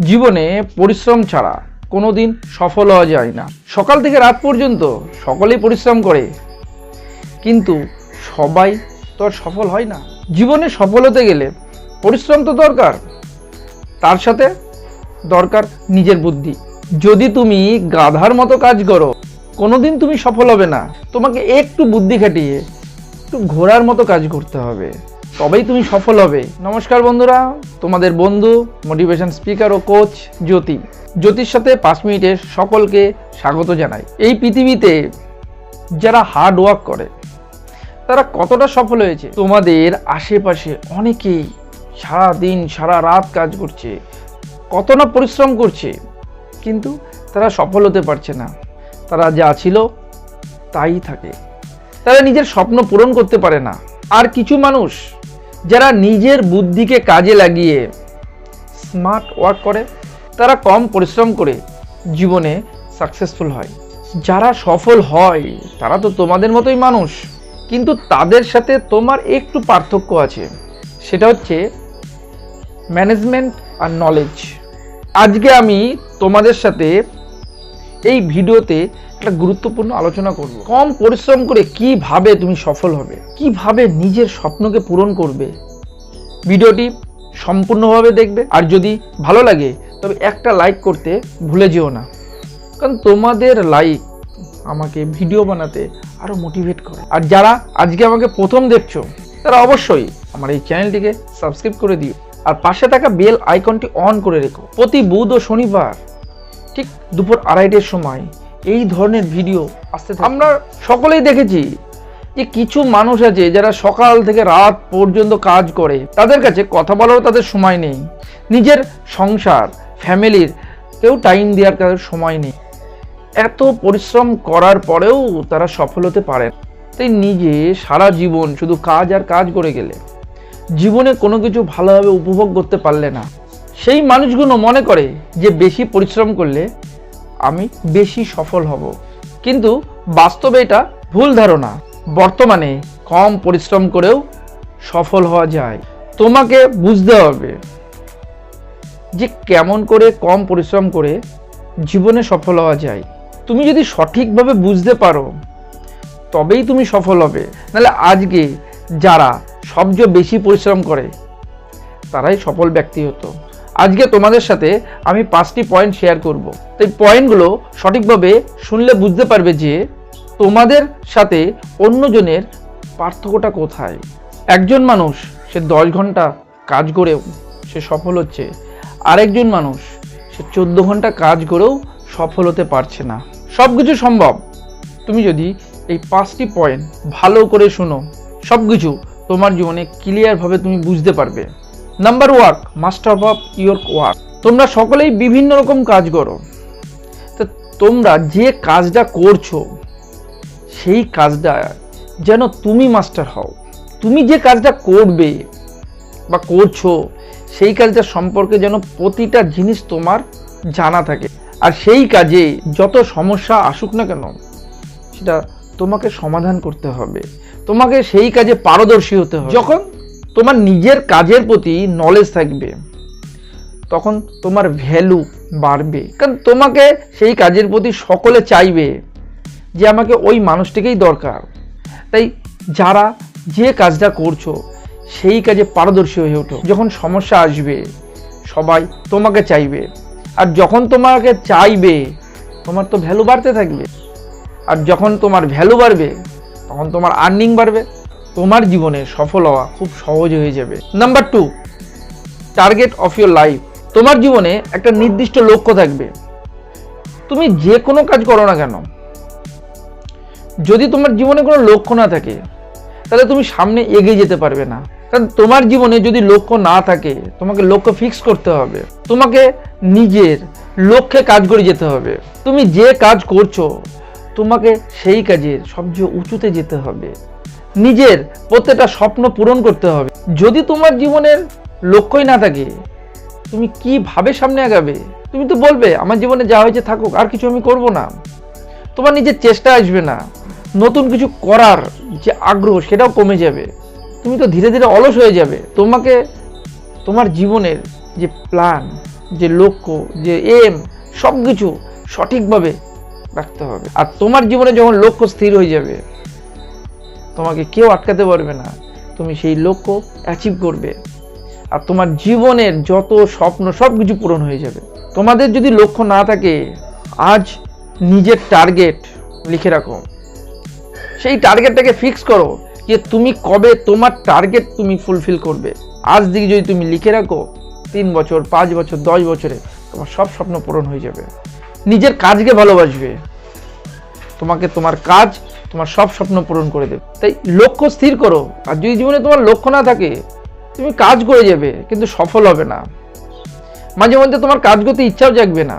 জীবনে পরিশ্রম ছাড়া কোনো দিন সফল হওয়া যায় না। সকাল থেকে রাত পর্যন্ত সকলেই পরিশ্রম করে। কিন্তু সবাই তো আর সফল হয় না। জীবনে সফল হতে গেলে পরিশ্রম তো দরকার। তার সাথে দরকার নিজের বুদ্ধি। যদি তুমি গাধার মতো কাজ করো, কোনোদিন তুমি সফল হবে না। তোমাকে একটু বুদ্ধি খাটিয়ে একটু ঘোরার মতো কাজ করতে হবে। তবেই তুমি সফল হবে। নমস্কার বন্ধুরা, তোমাদের বন্ধু মোটিভেশন স্পিকার ও কোচ জ্যোতি। জ্যোতির সাথে পাঁচ মিনিটে সকলকে স্বাগত জানাই। এই পৃথিবীতে যারা হার্ড ওয়ার্ক করে, তারা কতটা সফল হয়েছে? তোমাদের আশেপাশে অনেকেই সারা দিন সারা রাত কাজ করছে কত না পরিশ্রম করছে, কিন্তু তারা সফল হতে পারছে না। তারা যা ছিল, তাই থাকে। তারা নিজের স্বপ্ন পূরণ করতে পারে না। আর কিছু মানুষ যারা নিজের বুদ্ধিকে কাজে লাগিয়ে স্মার্ট ওয়ার্ক করে, তারা কম পরিশ্রম করে জীবনে সাকসেসফুল হয়। যারা সফল হয়, তারা তো তোমাদের মতোই মানুষ। কিন্তু তাদের সাথে তোমার একটু পার্থক্য আছে। সেটা হচ্ছে ম্যানেজমেন্ট আর নলেজ আজকে আমি তোমাদের সাথে এই ভিডিওতে একটা গুরুত্বপূর্ণ আলোচনা করব। কম পরিশ্রম করে কীভাবে তুমি সফল হবে? কীভাবে নিজের স্বপ্নকে পূরণ করবে? ভিডিওটি সম্পূর্ণভাবে দেখবে। আর যদি ভালো লাগে, তবে একটা লাইক করতে ভুলে যেও না। কারণ তোমাদের লাইক আমাকে ভিডিও বানাতে আরও মোটিভেট করে। আর যারা আজকে আমাকে প্রথম দেখছ, তারা অবশ্যই আমার এই চ্যানেলটিকে সাবস্ক্রাইব করে দিও। আর পাশে থাকা বেল আইকনটি অন করে রেখো। প্রতি বুধ ও শনিবার ঠিক দুপুর আড়াইটের সময় এই ধরনের ভিডিও আসতে। আমরা সকলেই দেখেছি যে কিছু মানুষ আছে যারা সকাল থেকে রাত পর্যন্ত কাজ করে, তাদের কাছে কথা বলারও তাদের সময় নেই নিজের সংসার, ফ্যামিলির কেউ টাইম দেওয়ার তাদের সময় নেই এত পরিশ্রম করার পরেও তারা সফল হতে পারে না। তাই নিজে সারা জীবন শুধু কাজ আর কাজ করে গেলে জীবনে কোনো কিছু ভালোভাবে উপভোগ করতে পারলে না সেই মানুষগুলো মনে করে যে বেশি পরিশ্রম করলে আমি বেশি সফল হব। কিন্তু বাস্তবে এটা ভুল ধারণা। বর্তমানে কম পরিশ্রম করেও সফল হওয়া যায়। তোমাকে বুঝতে হবে যে কেমন করে কম পরিশ্রম করে জীবনে সফল হওয়া যায়। তুমি যদি সঠিকভাবে বুঝতে পারো, তবেই তুমি সফল হবে। নাহলে আজকে যারা সবচেয়ে বেশি পরিশ্রম করে, তারাই সফল ব্যক্তি হতো। আজকে তোমাদের সাথে আমি পাঁচটি পয়েন্ট শেয়ার করব। তো এই পয়েন্টগুলো সঠিকভাবে শুনলে বুঝতে পারবে যে তোমাদের সাথে অন্যজনের পার্থক্যটা কোথায়? একজন মানুষ, সে দশ ঘণ্টা কাজ করেও সে সফল হচ্ছে। আরেকজন মানুষ, সে চোদ্দ ঘণ্টা কাজ করেও সফল হতে পারছে না। সব কিছু সম্ভব। তুমি যদি এই পাঁচটি পয়েন্ট ভালো করে শোনো সব কিছু তোমার জীবনে ক্লিয়ারভাবে তুমি বুঝতে পারবে। Number work master of your work তোমরা সকলেই বিভিন্ন রকম কাজ করো। তো তোমরা যে কাজটা করছ, সেই কাজটা যেন তুমি মাস্টার হও। তুমি যে কাজটা করবে বা করছ, সেই কাজটা সম্পর্কে যেন প্রতিটা জিনিস তোমার জানা থাকে। আর সেই কাজে যত সমস্যা আসুক না কেন, সেটা তোমাকে সমাধান করতে হবে। তোমাকে সেই কাজে পারদর্শী হতে হবে। যখন তোমার নিজের কাজের প্রতি নলেজ থাকবে। তখন তোমার ভ্যালু বাড়বে। কারণ তোমাকে সেই কাজের প্রতি সকলে চাইবে যে আমাকে ওই মানুষটিকেই দরকার। তাই যারা যে কাজটা করছ, সেই কাজে পারদর্শী হয়ে ওঠো। যখন সমস্যা আসবে, সবাই তোমাকে চাইবে। আর যখন তোমাকে চাইবে, তোমার তো ভ্যালু বাড়তে থাকবে। আর যখন তোমার ভ্যালু বাড়বে, তখন তোমার আর্নিং বাড়বে। তোমার জীবনে সফল হওয়া খুব সহজ হয়ে যাবে। Number two target of your life তোমার জীবনে একটা নির্দিষ্ট লক্ষ্য থাকবে। তুমি যে কোনো কাজ করো না কেন। যদি তোমার জীবনে কোনো লক্ষ্য না থাকে, তাহলে তুমি সামনে এগিয়ে যেতে পারবে না। কারণ তোমার জীবনে যদি লক্ষ্য না থাকে, তোমাকে লক্ষ্য ফিক্স করতে হবে। তোমাকে নিজের লক্ষ্যে কাজ করে যেতে হবে। তুমি যে কাজ করছ, তোমাকে সেই কাজের সবচেয়ে উঁচুতে যেতে হবে। নিজের প্রত্যেকটা স্বপ্ন পূরণ করতে হবে। যদি তোমার জীবনের লক্ষ্যই না থাকে, তুমি কীভাবে সামনে আগাবে? তুমি তো বলবে, আমার জীবনে যা হয়েছে থাকুক, আর কিছু আমি করব না। তোমার নিজের চেষ্টা আসবে না। নতুন কিছু করার যে আগ্রহ, সেটাও কমে যাবে। তুমি তো ধীরে ধীরে অলস হয়ে যাবে। তোমাকে, তোমার জীবনের যে প্ল্যান যে লক্ষ্য, যে এম সব কিছু সঠিকভাবে রাখতে হবে। আর তোমার জীবনে যখন লক্ষ্য স্থির হয়ে যাবে তোমাকে কেউ আটকাতে পারবে না। তুমি সেই লক্ষ্য অ্যাচিভ করবে। আর তোমার জীবনের যত স্বপ্ন সব কিছু পূরণ হয়ে যাবে। তোমাদের যদি লক্ষ্য না থাকে, আজ নিজের টার্গেট লিখে রাখো। সেই টার্গেটটাকে ফিক্স করো যে তুমি কবে তোমার টার্গেট তুমি ফুলফিল করবে। আজ দিকে যদি তুমি লিখে রাখো, তিন বছর, পাঁচ বছর, দশ বছরে তোমার সব স্বপ্ন পূরণ হয়ে যাবে। নিজের কাজকে ভালোবাসবে। তোমাকে তোমার কাজ তোমার সব স্বপ্ন পূরণ করে দেবে। তাই লক্ষ্য স্থির করো। আর যদি জীবনে তোমার লক্ষ্য না থাকে, তুমি কাজ করে যাবে, কিন্তু সফল হবে না। মাঝে মধ্যে তোমার কাজ করতে ইচ্ছাও জাগবে না।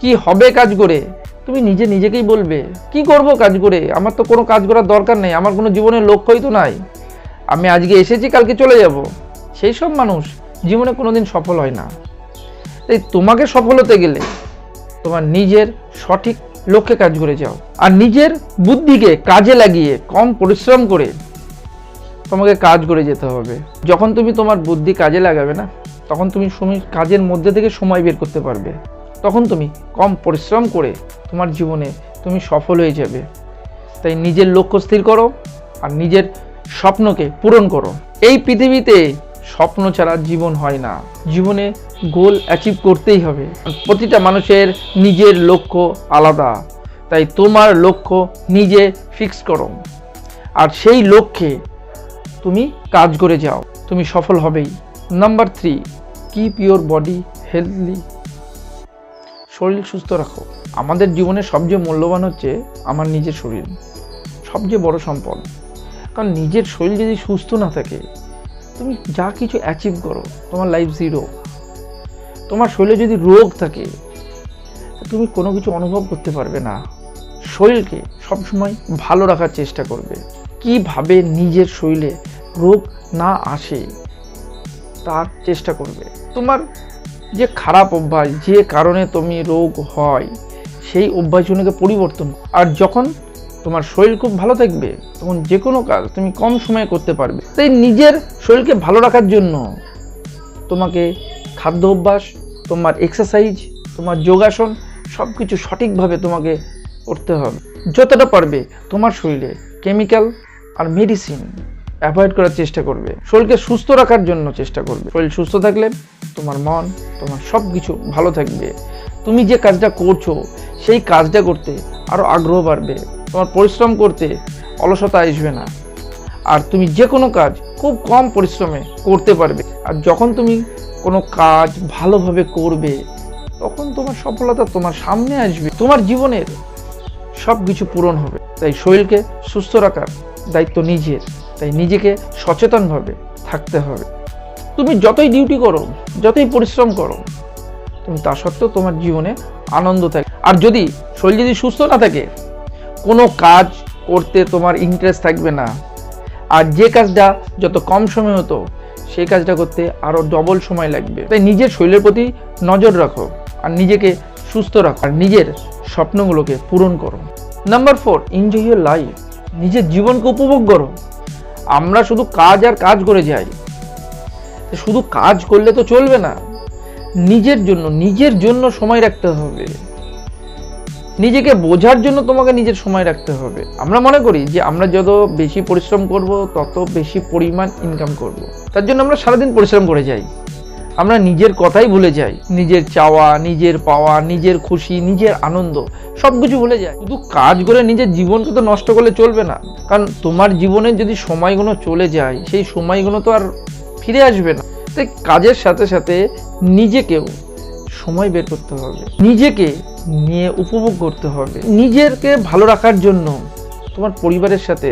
কি হবে কাজ করে, তুমি নিজে নিজেকেই বলবে, কি করব কাজ করে? আমার তো কোনো কাজ করার দরকার নেই, আমার কোনো জীবনের লক্ষ্যই তো নাই। আমি আজকে এসেছি, কালকে চলে যাব। সেই সব মানুষ জীবনে কোনোদিন সফল হয় না। তাই তোমাকে সফল হতে গেলে তোমার নিজের সঠিক লক্ষ্যে কাজ করে যাও। আর নিজের বুদ্ধিকে কাজে লাগিয়ে, কম পরিশ্রম করে তোমাকে কাজ করে যেতে হবে। যখন তুমি তোমার বুদ্ধি কাজে লাগাবে না, তখন তুমি সময় কাজের মধ্যে থেকে সময় বের করতে পারবে। তখন তুমি কম পরিশ্রম করে তোমার জীবনে তুমি সফল হয়ে যাবে। তাই নিজের লক্ষ্য স্থির করো আর নিজের স্বপ্নকে পূরণ করো। এই পৃথিবীতে স্বপ্ন ছাড়া জীবন হয় না। জীবনে গোল অ্যাচিভ করতেই হবে। প্রতিটা মানুষের নিজের লক্ষ্য আলাদা। তাই তোমার লক্ষ্য নিজে ফিক্স করো। আর সেই লক্ষ্যে তুমি কাজ করে যাও। তুমি সফল হবেই। Number three keep your body healthy শরীর সুস্থ রাখো। আমাদের জীবনে সবচেয়ে মূল্যবান হচ্ছে আমার নিজের শরীর। সবচেয়ে বড় সম্পদ। কারণ নিজের শরীর যদি সুস্থ না থাকে, তুমি যা কিছু অ্যাচিভ করো, তোমার লাইফ জিরো তোমার শরীরে যদি রোগ থাকে, তুমি কোনো কিছু অনুভব করতে পারবে না। শরীরকে সবসময় ভালো রাখার চেষ্টা করবে। কীভাবে নিজের শরীরে রোগ না আসে, তার চেষ্টা করবে। তোমার যে খারাপ অভ্যাস, যে কারণে তুমি রোগ হয়, সেই অভ্যাসগুলোকে পরিবর্তন। আর যখন তোমার শরীর খুব ভালো থাকবে, তখন যে কোনো কাজ তুমি কম সময়ে করতে পারবে। তাই নিজের শরীরকে ভালো রাখার জন্য তোমাকে খাদ্য অভ্যাস তোমার এক্সারসাইজ তোমার যোগাসন সব কিছু সঠিকভাবে তোমাকে করতে হবে। যতটা পারবে তোমার শরীরে কেমিক্যাল আর মেডিসিন অ্যাভয়েড করার চেষ্টা করবে। শরীরকে সুস্থ রাখার জন্য চেষ্টা করবে। শরীর সুস্থ থাকলে তোমার মন, তোমার সব কিছু ভালো থাকবে। তুমি যে কাজটা করছ, সেই কাজটা করতে আরও আগ্রহ বাড়বে। তোমার পরিশ্রম করতে অলসতা আসবে না। আর তুমি যে কোনো কাজ খুব কম পরিশ্রমে করতে পারবে। আর যখন তুমি কোনো কাজ ভালোভাবে করবে, তখন তোমার সফলতা তোমার সামনে আসবে, তোমার জীবনের সব কিছু পূরণ হবে। তাই শরীরকে সুস্থ রাখার দায়িত্ব নিজের, তাই নিজেকে সচেতনভাবে থাকতে হবে। তুমি যতই ডিউটি করো, যতই পরিশ্রম করো, তুমি তা সত্ত্বেও তোমার জীবনে আনন্দ থাকে আর যদি শরীর যদি সুস্থ না থাকে, কোনো কাজ করতে তোমার ইন্টারেস্ট থাকবে না। আর যে কাজটা যত কম সময় হতো সেই কাজটা করতে আরও ডবল সময় লাগবে। তাই নিজের শরীরের প্রতি নজর রাখো আর নিজেকে সুস্থ রাখো আর নিজের স্বপ্নগুলোকে পূরণ করো। Number four enjoy your life নিজের জীবনকে উপভোগ করো। আমরা শুধু কাজ আর কাজ করে যাই। শুধু কাজ করলে তো চলবে না। নিজের জন্য নিজের জন্য সময় রাখতে হবে। নিজেকে বোঝার জন্য তোমাকে নিজের সময় রাখতে হবে। আমরা মনে করি যে আমরা যত বেশি পরিশ্রম করব, তত বেশি পরিমাণ ইনকাম করব। তার জন্য আমরা সারাদিন পরিশ্রম করে যাই। আমরা নিজের কথাই ভুলে যাই। নিজের চাওয়া, নিজের পাওয়া, নিজের খুশি, নিজের আনন্দ সব কিছু ভুলে যাই। শুধু কাজ করে নিজের জীবনকে তো নষ্ট করলে চলবে না। কারণ তোমার জীবনে যদি সময়গুলো চলে যায়, সেই সময়গুলো তো আর ফিরে আসবে না। তাই কাজের সাথে সাথে নিজেকেও সময় বের করতে হবে। নিজেকে নিয়ে উপভোগ করতে হবে। নিজেকে ভালো রাখার জন্য তোমার পরিবারের সাথে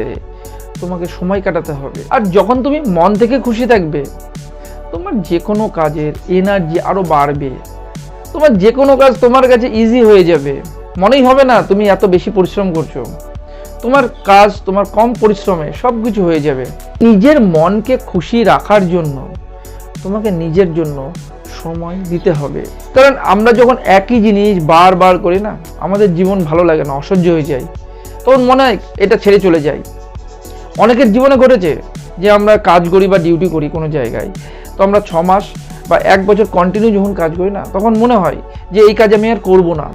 তোমাকে সময় কাটাতে হবে। আর যখন তুমি মন থেকে খুশি থাকবে, তোমার যে কোনো কাজের এনার্জি আরও বাড়বে। তোমার যে কোনো কাজ তোমার কাছে ইজি হয়ে যাবে। মনেই হবে না তুমি এত বেশি পরিশ্রম করছ। তোমার কাজ, তোমার কম পরিশ্রমে সব কিছু হয়ে যাবে। নিজের মনকে খুশি রাখার জন্য, তোমাকে নিজের জন্য সময় দিতে হবে। কারণ আমরা যখন একই জিনিস বারবার করি না, আমাদের জীবন ভালো লাগে না, অসহ্য হয়ে যায়। তখন মনে হয় এটা ছেড়ে চলে যাই অনেকের জীবনে ঘটেছে যে আমরা কাজ করি বা ডিউটি করি কোনো জায়গায়। তো আমরা ছ মাস বা এক বছর কন্টিনিউ যখন কাজ করি না, তখন মনে হয় যে এই কাজ আমি আর করব না।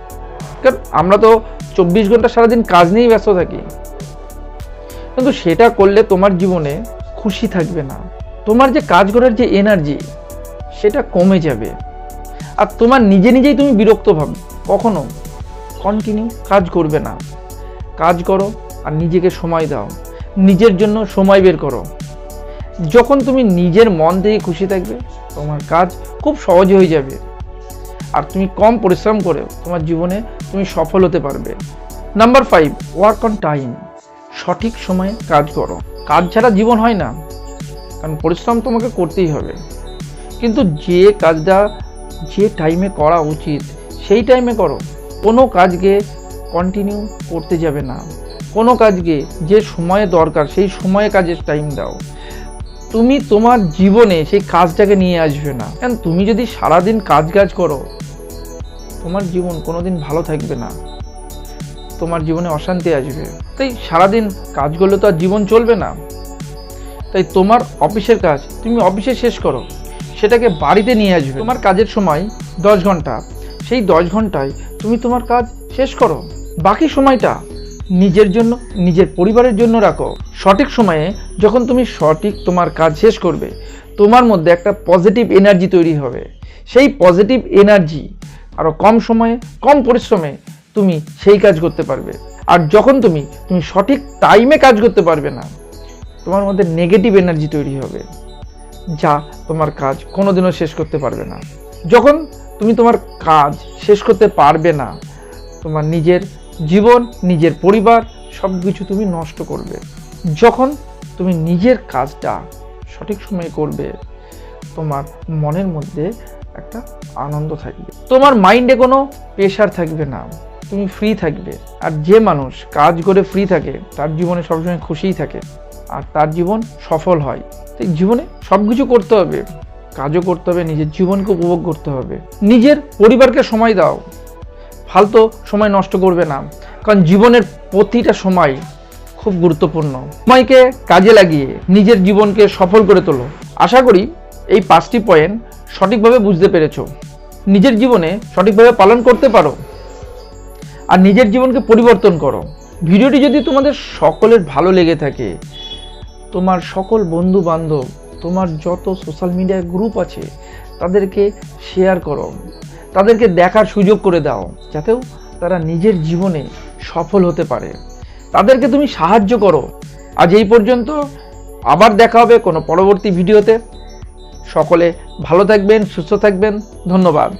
কারণ আমরা তো চব্বিশ ঘণ্টা সারাদিন কাজ নিয়েই ব্যস্ত থাকি। কিন্তু সেটা করলে তোমার জীবনে খুশি থাকবে না। তোমার যে কাজ করার যে এনার্জি সেটা কমে যাবে। আর তোমার নিজে নিজেই তুমি বিরক্ত ভাববে। কখনো। কন্টিনিউ কাজ করবে না। কাজ করো আর নিজেকে সময় দাও। নিজের জন্য সময় বের করো। যখন তুমি নিজের মন থেকে খুশি থাকবে, তোমার কাজ খুব সহজ হয়ে যাবে। আর তুমি কম পরিশ্রম করে তোমার জীবনে তুমি সফল হতে পারবে। Number five work on time সঠিক সময়ে কাজ করো। কাজ ছাড়া জীবন হয় না। কারণ পরিশ্রম তোমাকে করতেই হবে। কিন্তু যে কাজটা যে টাইমে করা উচিত, সেই টাইমে করো। কোনো কাজকে কন্টিনিউ করতে যাবে না। কোনো কাজকে যে সময়ে দরকার, সেই সময়ে কাজের টাইম দাও। তুমি তোমার জীবনে সেই কাজটাকে নিয়ে আসবে না। কারণ তুমি যদি সারাদিন কাজ কাজ করো, তোমার জীবন কোনোদিন ভালো থাকবে না। তোমার জীবনে অশান্তি আসবে। তাই সারাদিন কাজ করলে তো আর জীবন চলবে না। তাই তোমার অফিসের কাজ, তুমি অফিসে শেষ করো। সেটাকে বাড়িতে নিয়ে আসবে। তোমার কাজের সময় দশ ঘণ্টা। সেই দশ ঘন্টায় তুমি তোমার কাজ শেষ করো। বাকি সময়টা নিজের জন্য, নিজের পরিবারের জন্য রাখো। সঠিক সময়ে যখন তুমি সঠিক তোমার কাজ শেষ করবে, তোমার মধ্যে একটা পজিটিভ এনার্জি তৈরি হবে। সেই পজিটিভ এনার্জি আরও কম সময়ে, কম পরিশ্রমে তুমি সেই কাজ করতে পারবে। আর যখন তুমি তুমি সঠিক টাইমে কাজ করতে পারবে না, তোমার মধ্যে নেগেটিভ এনার্জি তৈরি হবে। যা তোমার কাজ, কোনোদিনও শেষ করতে পারবে না। যখন তুমি তোমার কাজ শেষ করতে পারবে না, তোমার নিজের জীবন, নিজের পরিবার সব কিছু তুমি নষ্ট করবে। যখন তুমি নিজের কাজটা সঠিক সময়ে করবে, তোমার মনের মধ্যে একটা আনন্দ থাকবে। তোমার মাইন্ডে কোনো প্রেশার থাকবে না। তুমি ফ্রি থাকবে। আর যে মানুষ কাজ করে ফ্রি থাকে, তার জীবনে সবসময় খুশিই থাকে। আর তার জীবন সফল হয়। তাই জীবনে সব কিছু করতে হবে, কাজও করতে হবে, নিজের জীবনকে উপভোগ করতে হবে। নিজের পরিবারকে সময় দাও। ফালতু সময় নষ্ট করবে না, কারণ জীবনের প্রতিটা সময় খুব গুরুত্বপূর্ণ। সময়কে কাজে লাগিয়ে নিজের জীবনকে সফল করে তোলো। আশা করি এই পাঁচটি পয়েন্ট সঠিকভাবে বুঝতে পেরেছ। নিজের জীবনে সঠিকভাবে পালন করতে পারো আর নিজের জীবনকে পরিবর্তন করো। ভিডিওটি যদি তোমাদের সকলের ভালো লেগে থাকে তোমার সকল বন্ধু বান্ধব তোমার যত সোশ্যাল মিডিয়া গ্রুপ আছে, তাদেরকে শেয়ার করো। তাদেরকে দেখার সুযোগ করে দাও, যাতেও তারা নিজের জীবনে সফল হতে পারে। তাদেরকে তুমি সাহায্য করো। আজ এই পর্যন্ত, আবার দেখা হবে কোনো পরবর্তী ভিডিওতে সকলে ভালো থাকবেন, সুস্থ থাকবেন, ধন্যবাদ।